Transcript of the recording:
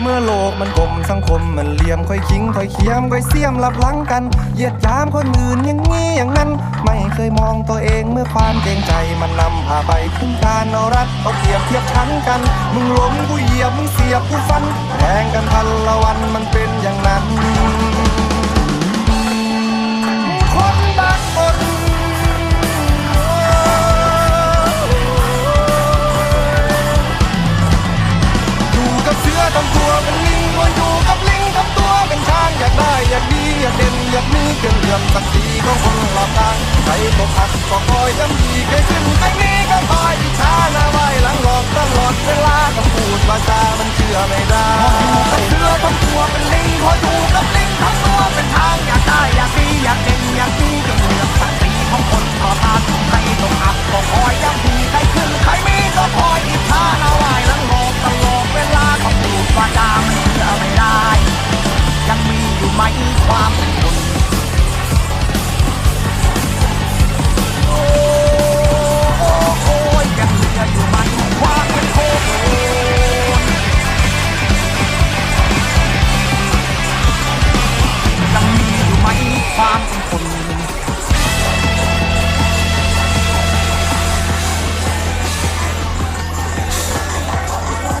เมื่อโลกมันกลมสังคมมันเหลี่ยมค่อยคิงค่อยเคียมค่อยเสียมลับหลังกันเหยียดยามคนอื่นอย่างนี้อย่างนั้น ไม่เคยมองตัวเองเมื่อความเกรงใจมันนำพาไปถึงการเอารัดเอาเปรียบเทียบชั้นกัน มึงล้มกูเหยียบมึงเสียบกูฟันแทงกันพันละวันมันเป็น เกินเหลื่อมสักทีของคนหลับตาใครตกหักก็คอยย้ำดี 花。